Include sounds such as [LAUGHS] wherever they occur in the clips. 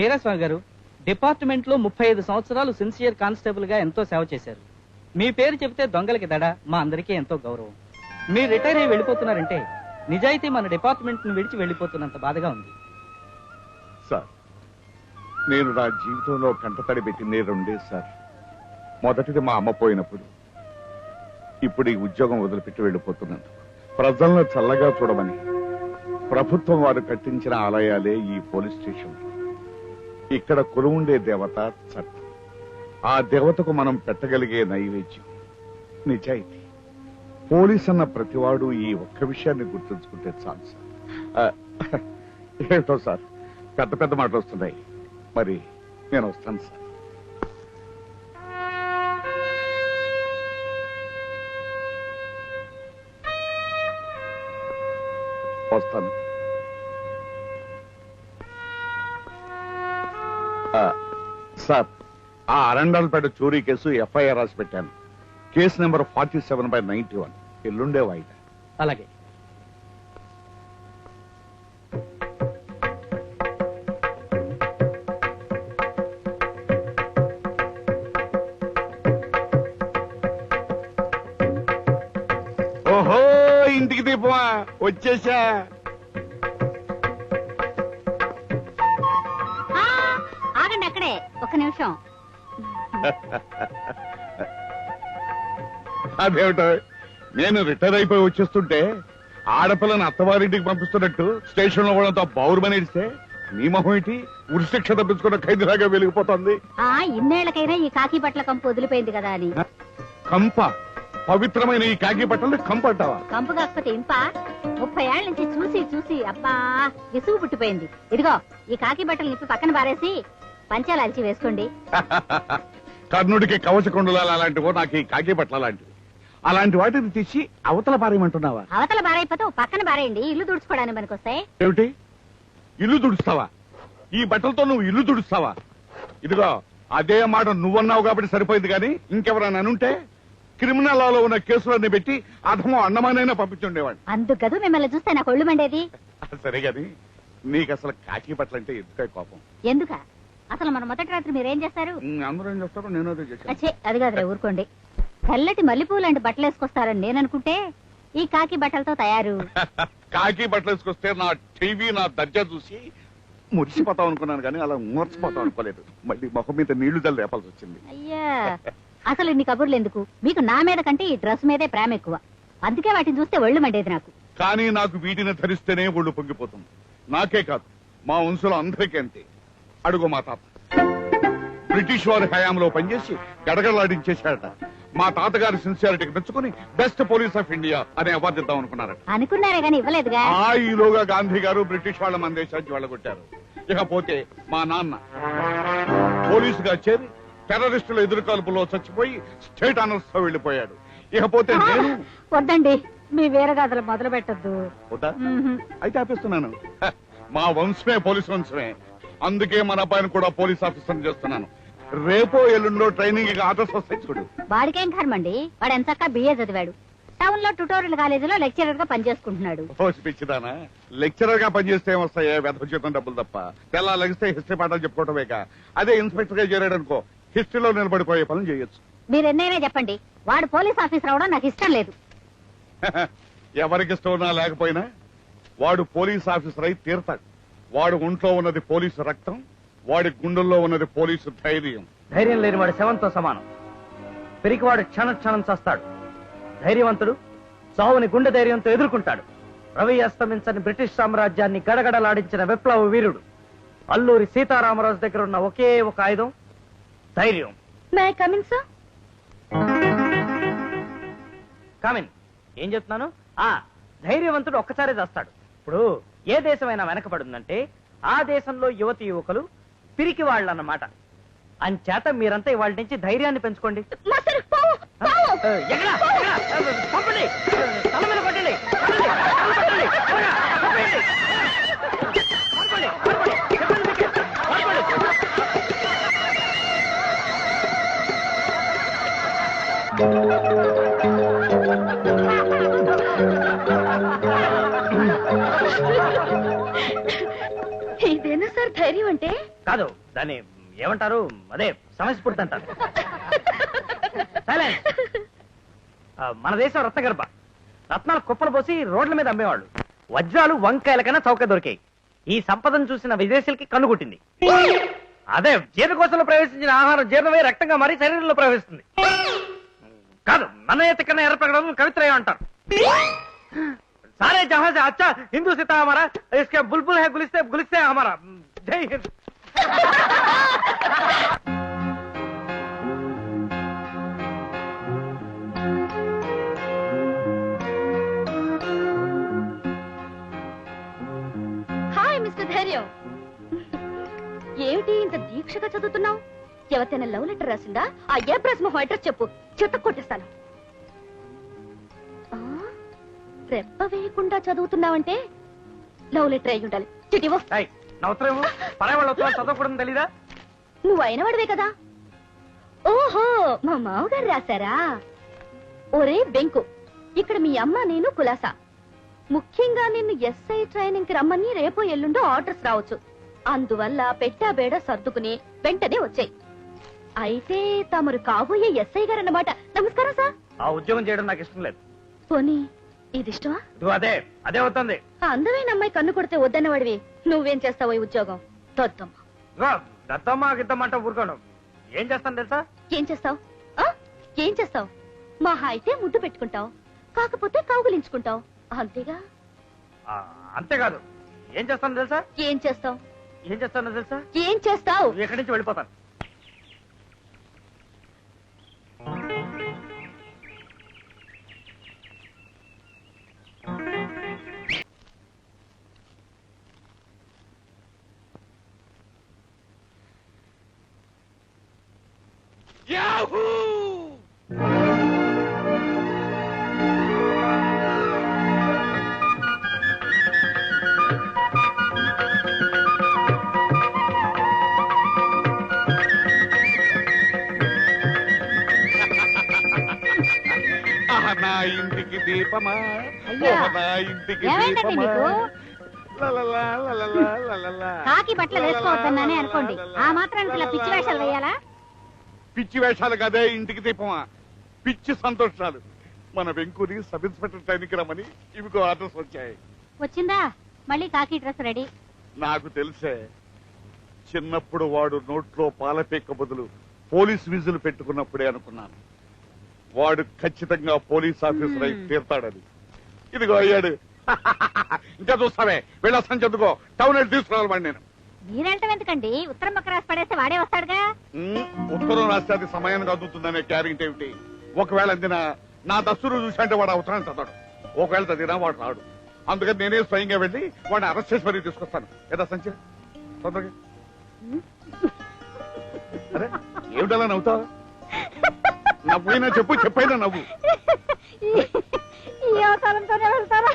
వీరస్వామి గారు డిపార్ట్మెంట్లో ముప్పై ఐదు సంవత్సరాలు సిన్సియర్ కానిస్టేబుల్గా ఎంతో సేవ చేశారు. మీ పేరు చెబితే దొంగలకి దడ మా అందరికీ ఎంతో గౌరవం. మీరు రిటైర్ అయ్యి వెళ్ళిపోతున్నారంటే నిజాయితీ మన డిపార్ట్మెంట్ను విడిచి వెళ్ళిపోతున్నంత బాధగా ఉంది. సార్ నేను నా జీవితంలో కంటతడి పెట్టింది రెండే సార్. మొదటిది మా అమ్మ పోయినప్పుడు. ఇప్పుడు ఈ ఉద్యోగం వదిలిపెట్టి వెళ్ళిపోతున్నాను ప్రజలను చల్లగా చూడమని ప్రభుత్వం వారు కట్టించిన ఆలయాలే ఈ పోలీస్ స్టేషన్ ఇక్కడ కొలువుండే దేవత చట్టం ఆ దేవతకు మనం పెట్టగలిగే నైవేద్యం. నిజాయితీ. పోలీస్ అన్న ప్రతివాడు ఈ ఒక్క విషయాన్ని గుర్తుంచుకుంటే చాలు సార్. ఏంటో సార్? పెద్ద పెద్ద మాటలు వస్తున్నాయి. మరి నేను వస్తాను సార్. వస్తాను. సార్ ఆ అరండాలపేట చోరీ కేసు ఎఫ్ఐఆర్ రాసి పెట్టాను. Case number forty seven by ninety one. ఎల్లుండే వాయిదా. అలాగే. ఓహో ఇంటికి దీపమా వచ్చేసా. అక్కడే ఒక నిమిషం. [LAUGHS] అదేమిటో? నేను రిటైర్ అయిపోయి వచ్చేస్తుంటే ఆడపిల్లని అత్తవారింటికి పంపిస్తున్నట్టు స్టేషన్లో కూడా బౌరుమని ఇస్తే నీ మొహం ఏంటి? ఉరిశిక్ష తప్పించుకున్న ఖైదీలాగా వెలిగిపోతుంది. ఆ ఇన్నేళ్ళకైనా ఈ కాకి బట్టల కంపు వదిలిపోయింది కదా అని. కంప. పవిత్రమైన ఈ కాకి బట్టలు కంప అంటావా? కంపు కాకపోతే ఇంప. ముప్పై ఏళ్ళ నుంచి చూసి చూసి అబ్బా విసుగు పుట్టిపోయింది. ఇదిగో ఈ కాకి బట్టలు నిప్పి పక్కన పారేసి పంచాలు అలిచి వేసుకోండి. [LAUGHS] కర్ణుడికి కవచ కుండలాలు అలాంటివో నాకు ఈ కాకి బట్టలు అలాంటివి. అలాంటి వాటిని తీసి అవతల పారేయమంటున్నావా? అవతల బారైపోతే ఓ పక్కన బారేయండి ఇల్లు తుడుచుకోవడానికి పనికొస్తాయి ఏమిటి? ఇల్లు తుడుస్తావా? ఈ బట్టలతో నువ్వు ఇల్లు తుడుస్తావా? ఇదిగో అదే మాట నువ్వన్నావు కాబట్టి సరిపోయింది కానీ ఇంకెవరైనా అనుంటే క్రిమినల్ లాలో ఉన్న కేసులన్నీ పెట్టి అధమో అన్నమానైనా పంపించుండేవాడిని అందుకదు మిమ్మల్ని చూస్తే నాకు ఒళ్ళు మండేది. సరే గాని నీకు అసలు కాకి అంటే ఎందుకే కోపం? ఎందుక? అసలు మన మొదటి రాత్రి మీరేం చేస్తారు? అందరూ ఏం చేస్తారో నేను అదే చేశాను. అచ్చే అది కాదురే ఊరుకోండి. తెల్లటి మల్లెపూలు లాంటి బట్టలు వేసుకొస్తారని నేను అనుకుంటే ఈ కాకి బట్టలతో తయారు. [LAUGHS] కాకి బట్టలు వేసుకొస్తే నా టీవీ నా దర్జా చూసి మురిసిపోతాం అనుకున్నాను కానీ అలా మూర్చిపోతాం అనుకోలేదు. మళ్ళీ మొహం మీద నీళ్ళు జల్లు లేపాల్సి వచ్చింది. అయ్యా అసలు ఇన్ని కబుర్లు ఎందుకు? మీకు నా మీద కంటే ఈ డ్రెస్ మీదే ప్రేమ ఎక్కువ. అందుకే వాటిని చూస్తే ఒళ్ళు మండేది నాకు. కానీ నాకు వీటిని ధరిస్తేనే ఒళ్ళు పొంగిపోతుంది. నాకే కాదు మా వంశంలో అందరికీ అంతే. అడుగు మా తాత. బ్రిటిష్ వారి హయాంలో పనిచేసి గడగడలాడించేశాడట మా తాతగారి సిన్సియారిటీకి మెచ్చుకుని బెస్ట్ పోలీస్ ఆఫ్ ఇండియా అనే అవార్డు ఇద్దాం అనుకున్నారట. అనుకున్నారే గాని ఇవ్వలేదుగా? ఆ ఈలోగా గాంధీ గారు బ్రిటిష్ వాళ్ళ మన దేశానికి వెళ్ళగొట్టారు ఇకపోతే మా నాన్న పోలీసుగా చేరి టెర్రరిస్టుల ఎదురుకాల్పులో చచ్చిపోయి స్టేట్ ఆనర్స్తో వెళ్ళిపోయాడు. ఇకపోతే నేను వద్దండి మీ వీరగాథలు మొదలు పెట్టద్దు వద్దా? అయితే ఆపిస్తున్నాను. హ, మా వంశమే పోలీస్ వంశమే. అందుకే మన అబ్బాయిని కూడా పోలీస్ ఆఫీసర్ చేస్తున్నాను. రేపో ఎల్లుండో ట్రైనింగ్ ఆర్డర్స్ వస్తాయి చూడు. వాడికేం కర్మండి వాడు ఎంతక్క బిఏ చదివాడు. టౌన్లో ట్యూటోరియల్ కాలేజీలో లెక్చరర్గా పనిచేసుకుంటున్నాడు పిచ్చిదానా. లెక్చరర్గా పనిచేస్తే ఏమొస్తాయా? వెధ జీతం డబ్బులు తప్ప. తెల్లా లగిస్తే హిస్టరీ పాఠాలు చెప్పుకోవటమేక అదే ఇన్స్పెక్టర్గా చేరాడు అనుకో హిస్టరీలో నిలబడిపోయే పనులు చేయొచ్చు. మీరు ఎన్నైనా చెప్పండి. వాడు పోలీస్ ఆఫీసర్ అవడం నాకు ఇష్టం లేదు. [LAUGHS] ఎవరికి ఇష్టం ఉన్నా లేకపోయినా వాడు పోలీస్ ఆఫీసర్ అయి తీరతాడు. వాడు ఒంట్లో ఉన్నది పోలీసు రక్తం వాడి గుండెల్లో ఉన్నది పోలీసు ధైర్యం. ధైర్యం లేని వాడు శవంతో సమానం. పెరిగివాడు క్షణ క్షణం చస్తాడు. ధైర్యవంతుడు చావుని గుండె ధైర్యంతో ఎదుర్కొంటాడు. రవి అస్తమించని బ్రిటిష్ సామ్రాజ్యాన్ని గడగడలాడించిన విప్లవ వీరుడు. అల్లూరి సీతారామరాజు దగ్గర ఉన్న ఒకే ఒక ఆయుధం ధైర్యం. కామిన్ ఏం చెప్తున్నాను? ఆ ధైర్యవంతుడు ఒక్కసారే చేస్తాడు. ఇప్పుడు ఏ దేశమైనా వెనకబడిందంటే ఆ దేశంలో యువతి యువకులు పిరికి వాళ్ళు అన్నమాట అంచేత మీరంతా ఇవాళ నుంచి ధైర్యాన్ని పెంచుకోండి. ఇదేనా సార్ ధైర్యం అంటే? కాదు దాన్ని ఏమంటారు? అదే సమస్య అంటారు. మన దేశం రత్నగర్భ. రత్నాలు కుప్పలు పోసి రోడ్ల మీద అమ్మేవాళ్ళు. వజ్రాలు వంకాయల కన్నా చౌక దొరికాయి. ఈ సంపదను చూసిన విదేశీలకి కన్నుగుట్టింది అదే జీర్ణకోశంలో ప్రవేశించిన ఆహారం జీర్ణమై రక్తంగా మారి శరీరంలో ప్రవేశిస్తుంది. కాదు మన ఎత్తకన్నా కన్నా ఎర్ర కవిత్రయం అంటారు. सारे जहां से अच्छा हिंदू सीता हमारा इसके बुलबुल है गुलिस्ते गुलिस्ते है हमारा जय हिंद హాయ్ మిస్టర్ ధైర్యం ఏమిటి ఇంత దీక్షగా చదువుతున్నావు ఎవరికైనా లవ్ లెటర్ రాసిందా ఆ ఏ ప్రశ్న అడ్రస్ చెప్పు చెత్త కొట్టేస్తాను రెప్ప వేయకుండా చదువుతున్నావంటే లవ్ లెటర్ అయి ఉండాలి. చిటివో. పరాయి వాళ్ళ తెలీదా? నువ్వు అయిన వాడివే కదా. ఓహో మా మామగారు రాశారా? ఒరే బెంకు ఇక్కడ మీ అమ్మ నేను కులాసా. ముఖ్యంగా నిన్ను ఎస్ఐ ట్రైనింగ్కి రమ్మని రేపో ఎల్లుండో ఆర్డర్స్ రావచ్చు. అందువల్ల పెట్టా బేడ సర్దుకుని వెంటనే వచ్చాయి. అయితే తమరు కాబోయే ఎస్ఐ గారు అన్నమాట నమస్కారం సార్. ఆ ఉద్యోగం చేయడం నాకు ఇష్టం లేదు. పోనీ ఇది ఇష్టమా అదే అదే అవుతుంది. ఆ అందమైన అమ్మాయి కన్ను కొడితే వద్దన్నవాడివి. నువ్వేం చేస్తావో ఈ ఉద్యోగం? తొద్దమ్మ ఇదిగో దత్తమ్మ గిద్దమ్మంట ఊరుకోను. ఏం చేస్తాను తెలుసా? ఏం చేస్తావు? ఏం చేస్తావు? మహా అయితే ముద్దు పెట్టుకుంటావు. కాకపోతే కౌగులించుకుంటావు. అంతేగా? ఆ, అంతేకాదు. ఏం చేస్తాను తెలుసా? ఏం చేస్తావు? ఏం చేస్తానో తెలుసా? ఏం చేస్తావు? ఎక్కడి నుంచి వెళ్ళిపోతాను [LAUGHS] ఆహా, నా ఇంటికి దీపమా? నా ఇంటికి ఏమైందండి మీకు? కాకి బట్టలు వేసుకోవద్దన్నానే అనుకోండి. ఆ మాత్రానికి ఇలా పిచ్చి వేషాలు వేయాలా? పిచ్చి వేషాలు కదే ఇంటికి దీపమా? పిచ్చి సంతోషాలు. మన వెంకుని సబ్ ఇన్స్పెక్టర్ ట్రైన్కి రమ్మని ఇవికో ఆర్డర్స్ వచ్చాయి. వచ్చిందా? మళ్ళీ కాకి డ్రెస్ రెడీ. నాకు తెలిసే చిన్నప్పుడు వాడు నోట్లో పాల పీక్క బదులు పోలీస్ విజులు పెట్టుకున్నప్పుడే అనుకున్నాను. వాడు ఖచ్చితంగా పోలీస్ ఆఫీసర్ అయి తీర్తాడని. ఇదిగో అయ్యాడు. [LAUGHS] ఇంకా చూస్తావే వెళ్ళొస్తాను చెప్పుకో టౌన్ తీసుకురావాలి నేను. మీరంటే ఎందుకండి ఉత్తరం పక్క రాసి పడేస్తే వాడే వస్తాడుగా ఉమ్, ఉత్తరం రాస్తే అది సమయానికి అందుతుందనే క్యారెంట్ ఏమిటి ఒకవేళ అందిన నా దస్తురు చూసంటే వాడు అవసరం చదవడు ఒకవేళ చదివినా వాడు రాడు అందుకని నేనే స్వయంగా వెళ్ళి వాడిని అరెస్ట్ చేసి మరీ తీసుకొస్తాను ఏదా సంచి తొందరగా అరే ఏమిటలా నవ్వుతావు నవ్వుయినా చెప్పు చెప్పైనా నవ్వు ఈ అవసరంతోనే వెళ్తారా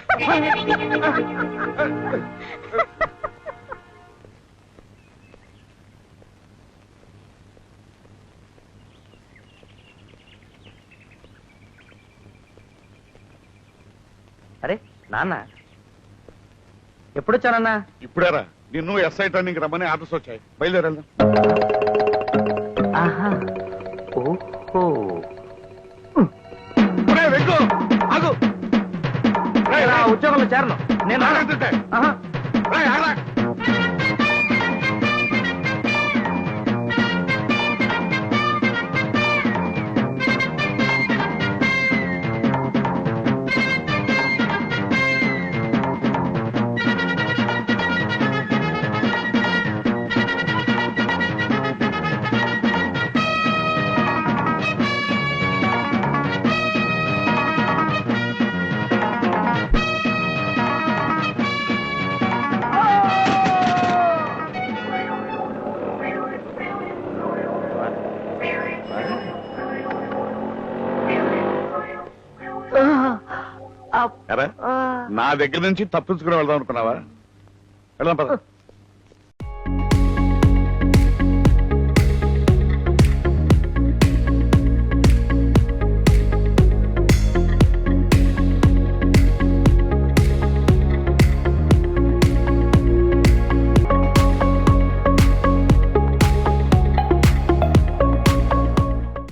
అరే నాన్న. ఎప్పుడొచ్చానన్నా? ఇప్పుడేరా. నిన్ను ఎస్ఐ టర్నింగ్ రమ్మని ఆర్డర్స్ వచ్చాయి. బయలుదేరాలి ఆహా. ఓహో. నా దగ్గర నుంచి తప్పించుకుని వెళ్దాం అనుకున్నావా? వెళ్దాం పద.